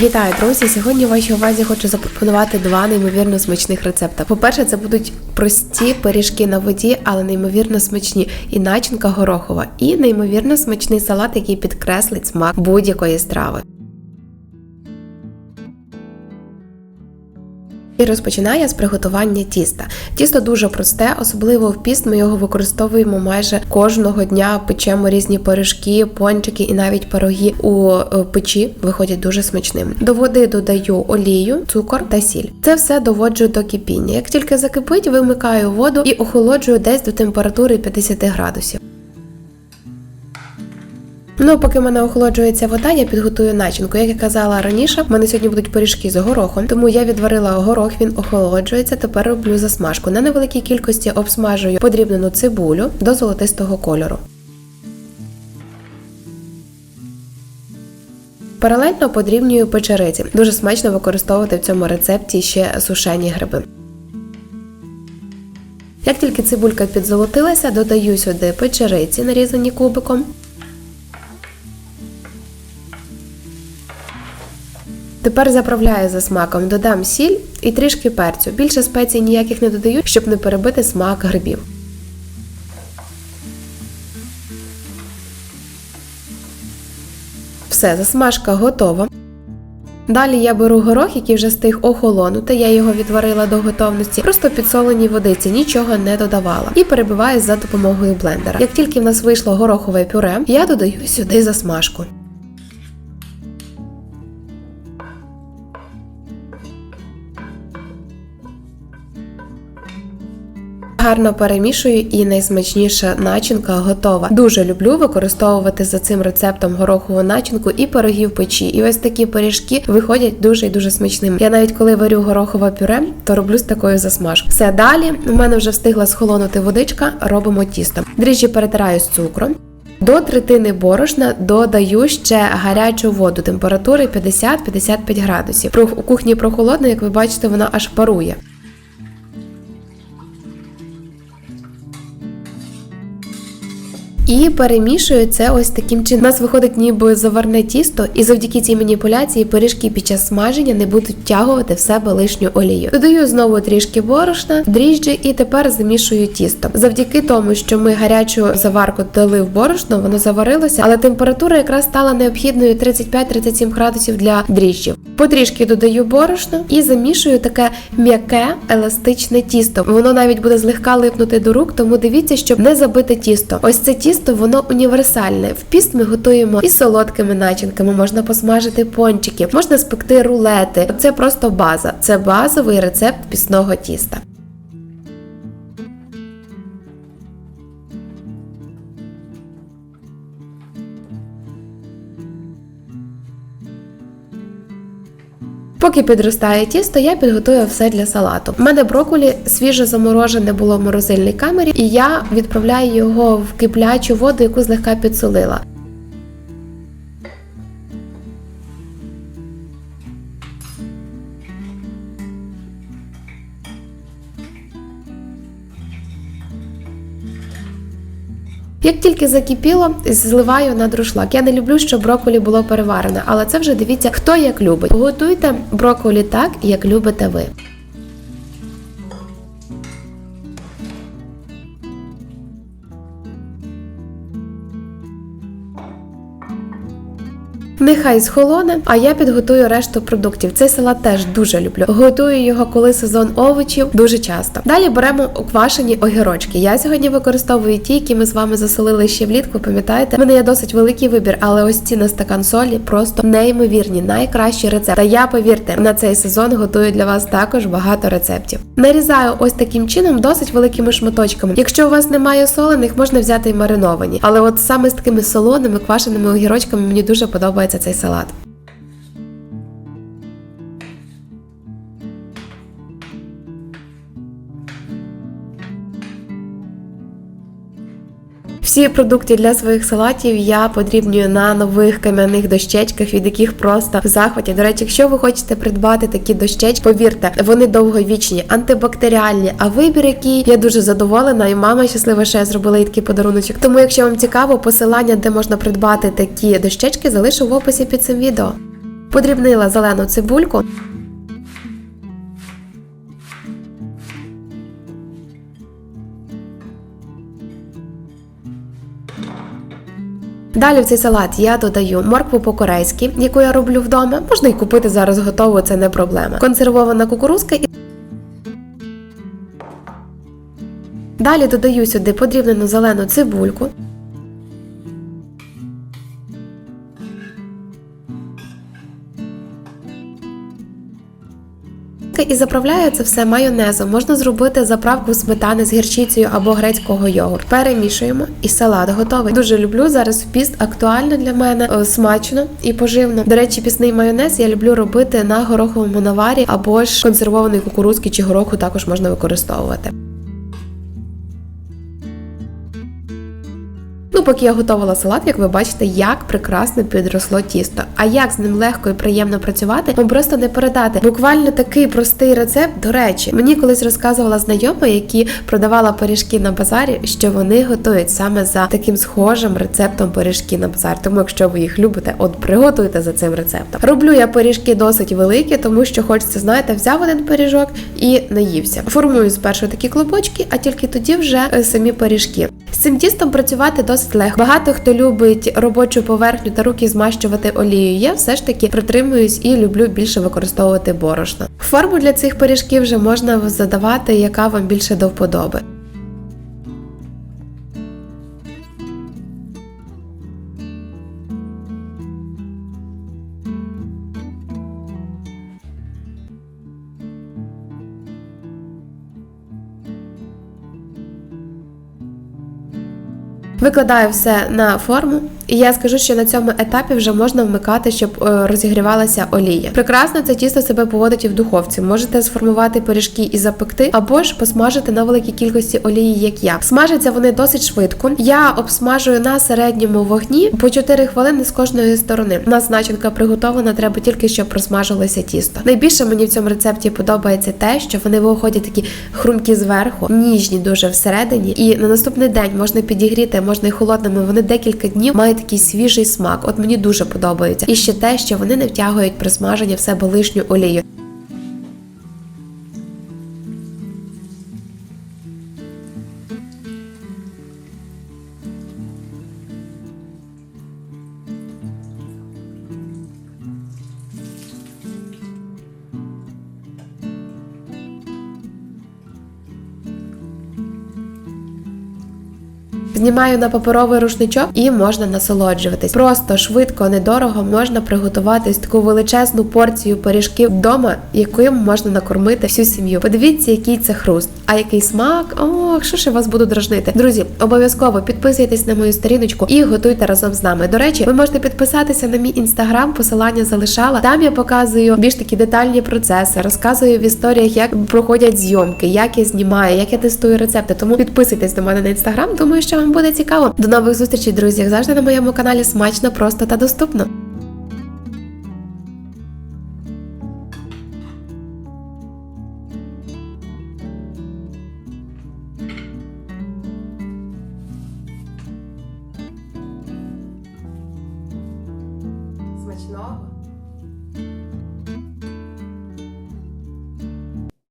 Вітаю, друзі! Сьогодні вашій увазі хочу запропонувати два неймовірно смачних рецепти. По-перше, це будуть прості пиріжки на воді, але неймовірно смачні, і начинка горохова, і неймовірно смачний салат, який підкреслить смак будь-якої страви. І розпочинаю я з приготування тіста. Тісто дуже просте, особливо в піст ми його використовуємо майже кожного дня. Печемо різні пиріжки, пончики і навіть пироги у е, печі виходять дуже смачними. До води додаю олію, цукор та сіль. Це все доводжу до кипіння. Як тільки закипить, вимикаю воду і охолоджую десь до температури 50 градусів. Ну, поки мене охолоджується вода, я підготую начинку. Як я казала раніше, в мене сьогодні будуть пиріжки з горохом, тому я відварила горох, він охолоджується. Тепер роблю засмажку. На невеликій кількості обсмажую подрібнену цибулю до золотистого кольору. Паралельно подрібнюю печериці. Дуже смачно використовувати в цьому рецепті ще сушені гриби. Як тільки цибулька підзолотилася, додаю сюди печериці, нарізані кубиком. Тепер заправляю за смаком, додам сіль і трішки перцю. Більше спецій ніяких не додаю, щоб не перебити смак грибів. Все, засмажка готова. Далі я беру горох, який вже стиг охолонути, я його відварила до готовності, просто підсоленій водиці, нічого не додавала. І перебиваю за допомогою блендера. Як тільки в нас вийшло горохове пюре, я додаю сюди засмажку. Гарно перемішую і найсмачніша начинка готова. Дуже люблю використовувати за цим рецептом горохову начинку і пироги в печі. І ось такі пиріжки виходять дуже і дуже смачними. Я навіть коли варю горохове пюре, то роблю з такою засмажкою. Все далі у мене вже встигла схолонути водичка, робимо тісто. Дріжджі перетираю з цукром. До третини борошна додаю ще гарячу воду температури 50-55 градусів. У кухні прохолодно, як ви бачите, вона аж парує. І перемішую це ось таким чином. У нас виходить ніби заварне тісто, і завдяки цій маніпуляції пиріжки під час смаження не будуть втягувати в себе лишню олію. Додаю знову трішки борошна, дріжджі і тепер замішую тісто. Завдяки тому, що ми гарячу заварку дали в борошно, воно заварилося, але температура якраз стала необхідною 35-37 градусів для дріжджів. Потрішки додаю борошно і замішую таке м'яке еластичне тісто. Воно навіть буде злегка липнути до рук, тому дивіться, щоб не забити тісто. Ось це тісто, воно універсальне. В піст ми готуємо і солодкими начинками, можна посмажити пончики, можна спекти рулети. Це просто база. Це базовий рецепт пісного тіста. Поки підростає тісто, я підготую все для салату. У мене броколі свіже заморожене було в морозильній камері, і я відправляю його в киплячу воду, яку злегка підсолила. Як тільки закипіло, зливаю на друшлак. Я не люблю, щоб брокколі було переварене, але це вже дивіться, хто як любить. Готуйте брокколі так, як любите ви. Нехай схолоне, а я підготую решту продуктів. Цей салат теж дуже люблю. Готую його, коли сезон овочів, дуже часто. Далі беремо квашені огірочки. Я сьогодні використовую ті, які ми з вами засолили ще влітку. Пам'ятаєте, У мене є досить великий вибір, але ось ці на стакан солі просто неймовірні, найкращі рецепти. Та я повірте, на цей сезон готую для вас також багато рецептів. Нарізаю ось таким чином досить великими шматочками. Якщо у вас немає солених, можна взяти і мариновані. Але от саме з такими солоними квашеними огірочками мені дуже подобається цей салат. Всі продукти для своїх салатів я подрібнюю на нових кам'яних дощечках, від яких просто в захваті. До речі, якщо ви хочете придбати такі дощечки, повірте, вони довговічні, антибактеріальні. А вибір, який я дуже задоволена, і мама щаслива, що я зробила їй такий подаруночок. Тому, якщо вам цікаво, посилання, де можна придбати такі дощечки, залишу в описі під цим відео. Подрібнила зелену цибульку. Далі в цей салат я додаю моркву по-корейськи, яку я роблю вдома. Можна і купити зараз готову, це не проблема. Консервована кукурузка і Далі додаю сюди подрібнену зелену цибульку. І заправляю це все майонезом. Можна зробити заправку сметани з гірчицею або грецького йогурту. Перемішуємо і салат готовий. Дуже люблю зараз піст. Актуально для мене е, смачно і поживно. До речі, пісний майонез я люблю робити на гороховому наварі або ж консервований кукурузки чи гороху також можна використовувати. Ну, поки я готувала салат, як ви бачите, як прекрасно підросло тісто. А як з ним легко і приємно працювати, вам просто не передати. Буквально такий простий рецепт. До речі, мені колись розказувала знайома, які продавала пиріжки на базарі, що вони готують саме за таким схожим рецептом пиріжки на базар. Тому, якщо ви їх любите, от приготуйте за цим рецептом. Роблю я пиріжки досить великі, тому що хочеться, знаєте, взяв один пиріжок і наївся. Формую спершу такі клубочки, а тільки тоді вже е, самі пиріжки. Цим тістом працювати досить легко. Багато хто любить робочу поверхню та руки змащувати олією. Я все ж таки притримуюсь і люблю більше використовувати борошно. Форму для цих пиріжків вже можна задавати, яка вам більше до вподоби. Викладаю все на форму, і я скажу, що на цьому етапі вже можна вмикати, щоб е, розігрівалася олія. Прекрасно це тісто себе поводить і в духовці. Можете сформувати пиріжки і запекти, або ж посмажити на великій кількості олії, як я. Смажаться вони досить швидко. Я обсмажую на середньому вогні по 4 хвилини з кожної сторони. У нас начинка приготовлена, треба тільки щоб просмажилося тісто. Найбільше мені в цьому рецепті подобається те, що вони виходять такі хрумкі зверху, ніжні дуже всередині, і на наступний день можна підігріти, можна і холодними. Вони декілька днів мають такий свіжий смак. От мені дуже подобається. І ще те, що вони не втягують при смаженні в себе лишню олію. Знімаю на паперовий рушничок і можна насолоджуватись. Просто швидко, недорого можна приготувати таку величезну порцію пиріжків вдома, яким можна накормити всю сім'ю. Подивіться, який це хруст, а який смак. Ох, що ж я вас буду дражнити. Друзі, обов'язково підписуйтесь на мою сторіночку і готуйте разом з нами. До речі, ви можете підписатися на мій інстаграм, посилання залишала. Там я показую більш такі детальні процеси, розказую в історіях, як проходять зйомки, як я знімаю, як я тестую рецепти. Тому підписуйтесь до мене на інстаграм. Думаю, що буде цікаво. До нових зустрічей, друзі. Як завжди на моєму каналі смачно, просто та доступно.